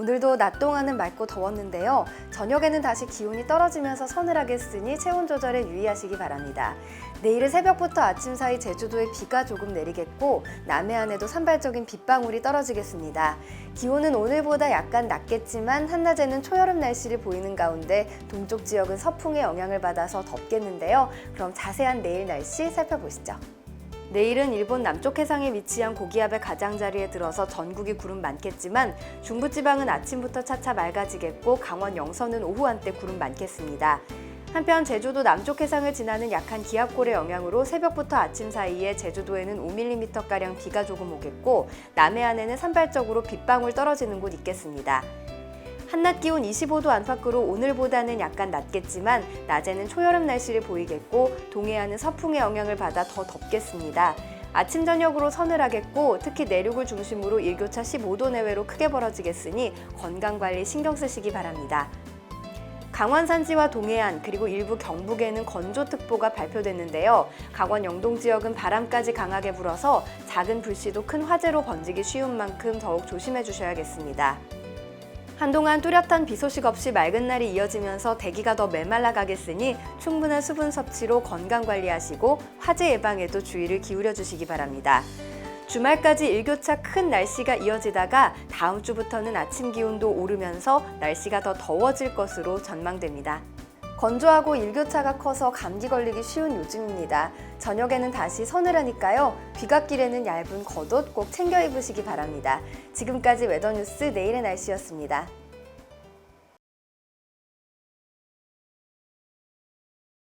오늘도 낮 동안은 맑고 더웠는데요. 저녁에는 다시 기온이 떨어지면서 서늘하겠으니 체온 조절에 유의하시기 바랍니다. 내일은 새벽부터 아침 사이 제주도에 비가 조금 내리겠고 남해안에도 산발적인 빗방울이 떨어지겠습니다. 기온은 오늘보다 약간 낮겠지만 한낮에는 초여름 날씨를 보이는 가운데 동쪽 지역은 서풍의 영향을 받아서 덥겠는데요. 그럼 자세한 내일 날씨 살펴보시죠. 내일은 일본 남쪽 해상에 위치한 고기압의 가장자리에 들어서 전국이 구름 많겠지만 중부지방은 아침부터 차차 맑아지겠고 강원 영서는 오후 한때 구름 많겠습니다. 한편 제주도 남쪽 해상을 지나는 약한 기압골의 영향으로 새벽부터 아침 사이에 제주도에는 5mm가량 비가 조금 오겠고 남해안에는 산발적으로 빗방울 떨어지는 곳 있겠습니다. 한낮 기온 25도 안팎으로 오늘보다는 약간 낮겠지만 낮에는 초여름 날씨를 보이겠고 동해안은 서풍의 영향을 받아 더 덥겠습니다. 아침 저녁으로 서늘하겠고 특히 내륙을 중심으로 일교차 15도 내외로 크게 벌어지겠으니 건강 관리 신경 쓰시기 바랍니다. 강원 산지와 동해안 그리고 일부 경북에는 건조특보가 발표됐는데요. 강원 영동 지역은 바람까지 강하게 불어서 작은 불씨도 큰 화재로 번지기 쉬운 만큼 더욱 조심해 주셔야겠습니다. 한동안 뚜렷한 비 소식 없이 맑은 날이 이어지면서 대기가 더 메말라 가겠으니 충분한 수분 섭취로 건강 관리하시고 화재 예방에도 주의를 기울여 주시기 바랍니다. 주말까지 일교차 큰 날씨가 이어지다가 다음 주부터는 아침 기온도 오르면서 날씨가 더 더워질 것으로 전망됩니다. 건조하고 일교차가 커서 감기 걸리기 쉬운 요즘입니다. 저녁에는 다시 서늘하니까요. 귀갓길에는 얇은 겉옷 꼭 챙겨 입으시기 바랍니다. 지금까지 웨더뉴스 내일의 날씨였습니다.